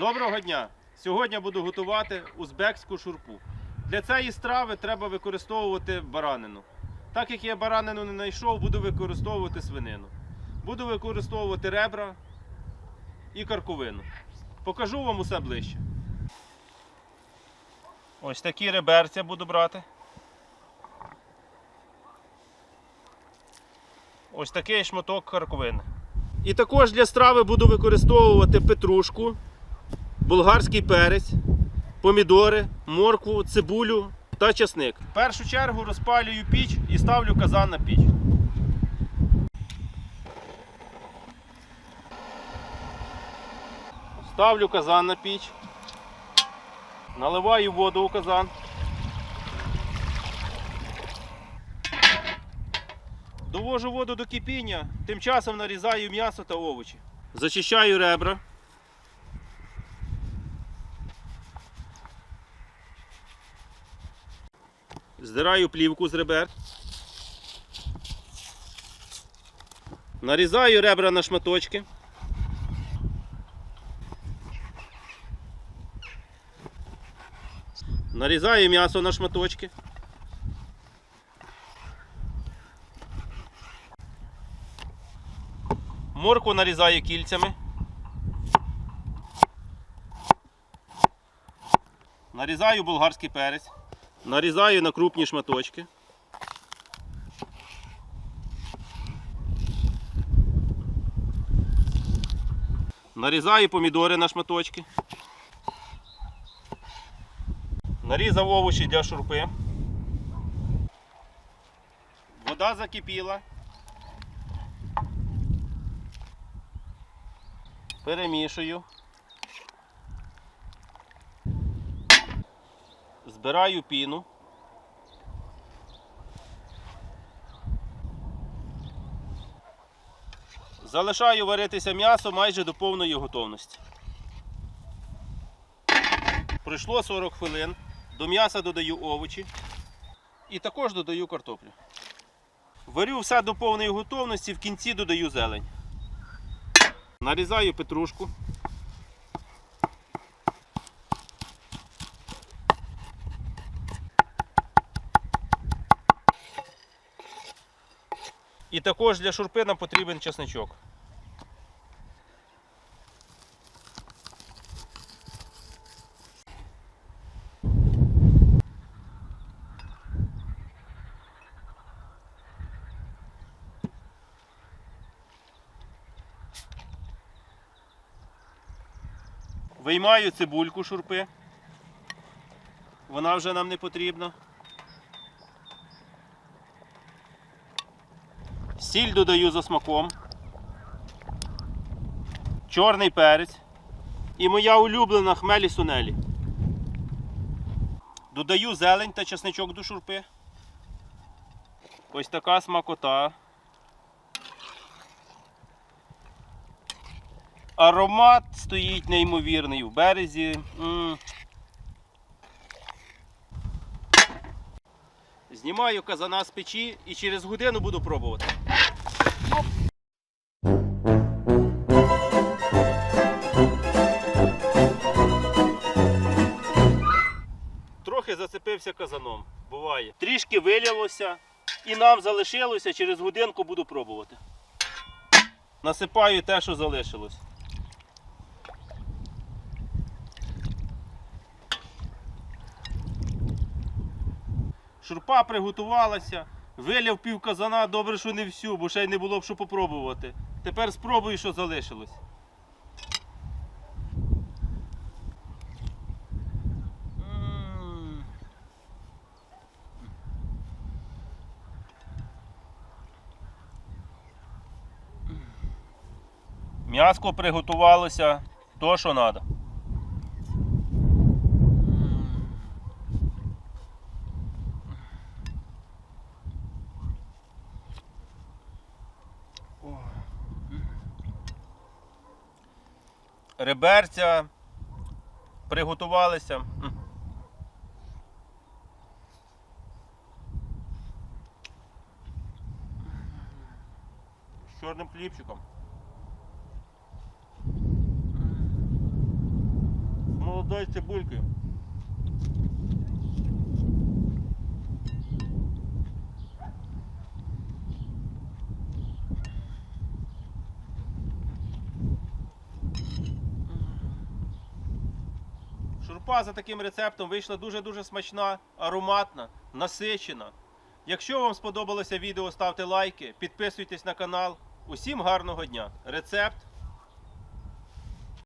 Доброго дня! Сьогодні буду готувати узбекську шурпу. Для цієї страви треба використовувати баранину. Так як я баранину не знайшов, буду використовувати свинину. Буду використовувати ребра і карковину. Покажу вам усе ближче. Ось такі реберця буду брати. Ось такий шматок карковини. І також для страви буду використовувати петрушку, болгарський перець, помідори, моркву, цибулю та часник. В першу чергу розпалюю піч і ставлю казан на піч. Ставлю казан на піч. Наливаю воду у казан. Довожу воду до кипіння, тим часом нарізаю м'ясо та овочі. Зачищаю ребра. Здираю плівку з ребер. Нарізаю ребра на шматочки. Нарізаю м'ясо на шматочки. Морку нарізаю кільцями. Нарізаю болгарський перець. Нарізаю на крупні шматочки. Нарізаю помідори на шматочки. Нарізав овочі для шурпи. Вода закипіла. Перемішую. Збираю піну. Залишаю варитися м'ясо майже до повної готовності. Пройшло 40 хвилин. До м'яса додаю овочі і також додаю картоплю. Варю все до повної готовності, в кінці додаю зелень. Нарізаю петрушку. І також для шурпи нам потрібен чесничок. Виймаю цибульку шурпи. Вона вже нам не потрібна. Сіль додаю за смаком. Чорний перець. І моя улюблена хмелі сунелі. Додаю зелень та чесничок до шурпи. Ось така смакота. Аромат стоїть неймовірний в березі. М. Знімаю казана з печі і через годину буду пробувати. Трохи зацепився казаном. Буває. Трішки вилялося і нам залишилося, через годинку буду пробувати. Насипаю те, що залишилось. Шурпа приготувалася, виляв пів казана, добре, що не всю, бо ще й не було б що попробувати. Тепер спробую, що залишилось. М'яско приготувалося то, що треба. Реберця приготувалися. З чорним хлібчиком. молодою цибулькою. Шурпа за таким рецептом вийшла дуже-дуже смачна, ароматна, насичена. Якщо вам сподобалося відео, ставте лайки, підписуйтесь на канал. Усім гарного дня! Рецепт